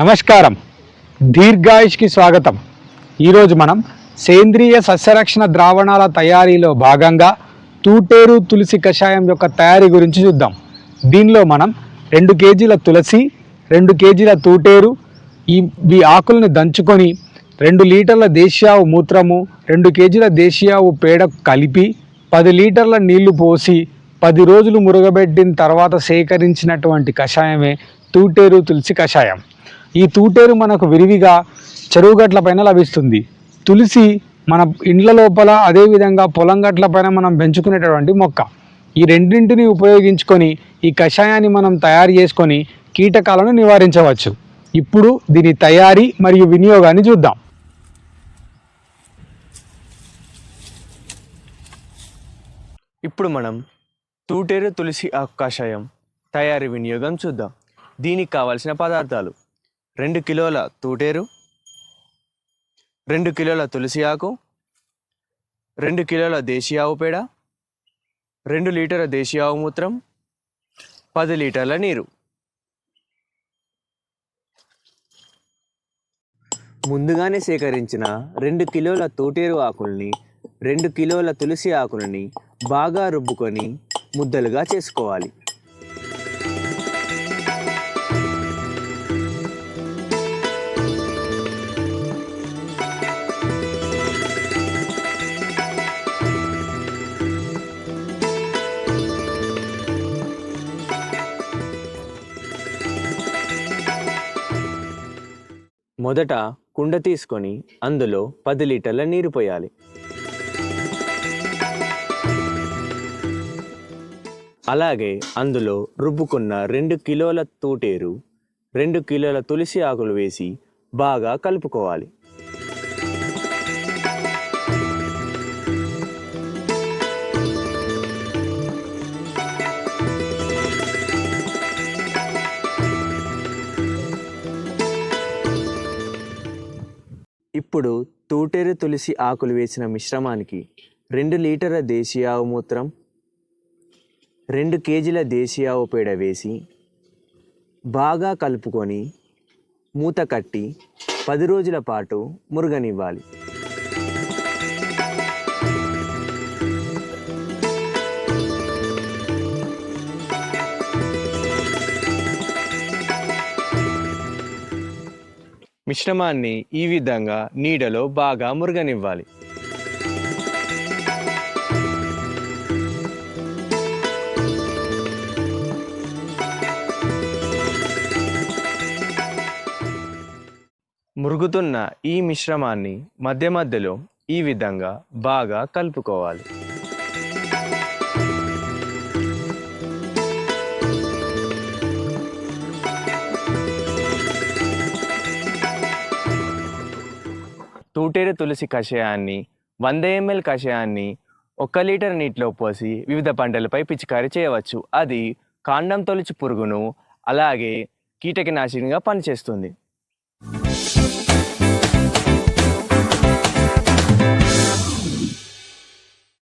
నమస్కారం. దీర్ఘాయుష్కి స్వాగతం. ఈరోజు మనం సేంద్రియ సస్యరక్షణ ద్రావణాల తయారీలో భాగంగా తూటేరు తులసి కషాయం యొక్క తయారీ గురించి చూద్దాం. దీనిలో మనం రెండు కేజీల తులసి రెండు కేజీల తూటేరు ఈ ఈ ఆకుల్ని దంచుకొని రెండు లీటర్ల దేశీయావు మూత్రము రెండు కేజీల దేశీయావు పేడ కలిపి పది లీటర్ల నీళ్ళు పోసి పది రోజులు మురగబెట్టిన తర్వాత సేకరించినటువంటి కషాయమే తూటేరు తులసి కషాయం. ఈ తూటేరు మనకు విరివిగా చెరువు గట్ల పైన లభిస్తుంది. తులసి మన ఇండ్ల లోపల అదేవిధంగా పొలం గట్ల పైన మనం పెంచుకునేటటువంటి మొక్క. ఈ రెండింటిని ఉపయోగించుకొని ఈ కషాయాన్ని మనం తయారు చేసుకొని కీటకాలను నివారించవచ్చు. ఇప్పుడు దీని తయారీ మరియు వినియోగాన్ని చూద్దాం. ఇప్పుడు మనం తూటేరు తులసి ఆకు కషాయం తయారీ వినియోగం చూద్దాం. దీనికి కావలసిన పదార్థాలు. రెండు కిలోల తూటేరు రెండు కిలోల తులసి ఆకు రెండు కిలోల దేశీ ఆవు పేడ రెండు లీటర్ల దేశీ ఆవు మూత్రం పది లీటర్ల నీరు. ముందుగానే సేకరించిన రెండు కిలోల తోటేరు ఆకుల్ని రెండు కిలోల తులసి ఆకులని బాగా రుబ్బుకొని ముద్దలుగా చేసుకోవాలి. మొదట కుండ తీసుకొని అందులో పది లీటర్ల నీరు పోయాలి. అలాగే అందులో రుబ్బుకున్న రెండు కిలోల తూటేరు రెండు కిలోల తులసి ఆకులు వేసి బాగా కలుపుకోవాలి. ఇప్పుడు తూటేరు తులసి ఆకులు వేసిన మిశ్రమానికి రెండు లీటర్ల దేశీ ఆవు మూత్రం రెండు కేజీల దేశీ ఆవు పేడ వేసి బాగా కలుపుకొని మూత కట్టి పది రోజుల పాటు మురుగనివ్వాలి. మిశ్రమాన్ని ఈ విధంగా నీడలో బాగా మురుగనివ్వాలి. మురుగుతున్న ఈ మిశ్రమాన్ని మధ్య మధ్యలో ఈ విధంగా బాగా కలుపుకోవాలి. తూటేరు తులసి కషాయాన్ని వంద ఎంఎల్ కషాయాన్ని ఒక లీటర్ నీటిలో పోసి వివిధ పంటలపై పిచికారీ చేయవచ్చు. అది కాండం తొలిచి పురుగును అలాగే కీటకనాశినిగా పనిచేస్తుంది.